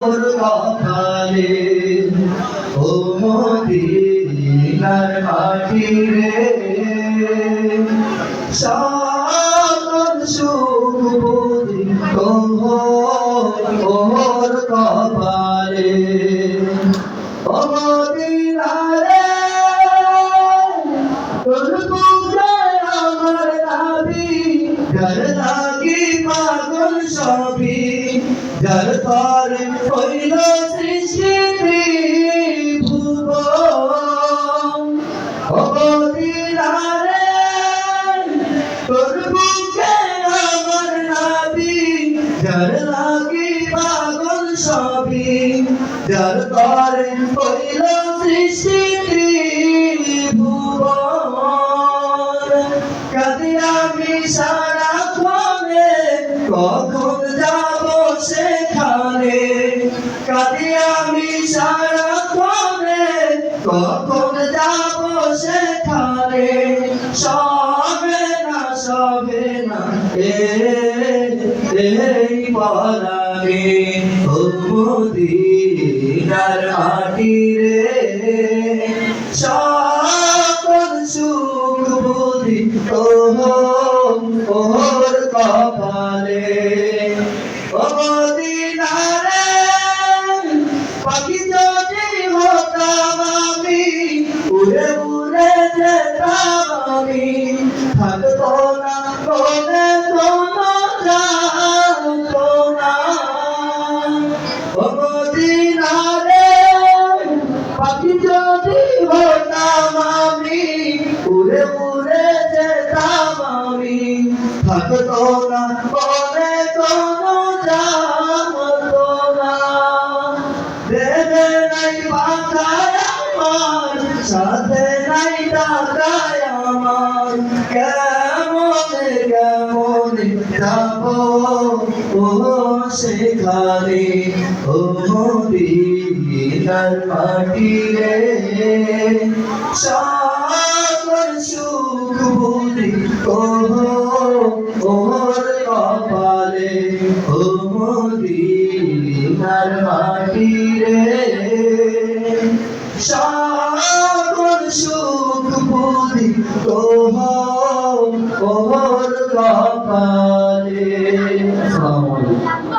ওর কপালে ও মদিনার মাটি রে মদিনারে যার পরে হইল সৃষ্টি মদিনারে তোর বুকে আমার নাবি যার লাগি পাগল সবই, যার পরে হইল সৃষ্টি ভুবন কাদি আমি সারা ক্ষণে সেখানে কাদি আমি সারা ক্ষণে কখন যাব সেখানে? সবে না সবে না এই পরাগে ও মাটি রে। সকল সুখ বুঝি ওর কপালে থাকতো না কোনে কোনো জানতো না। দেবে নাই পাখায় আমার সাথে নাই টাকায় আমার। কেমন যাব? ও সেখানে ও মদিনার মাটি রে সকল সুখ বুঝি ও ওর কপালে ও মদিনার মাটি রে সকল সুখ বুঝি ও আসসালামু আলাইকুম।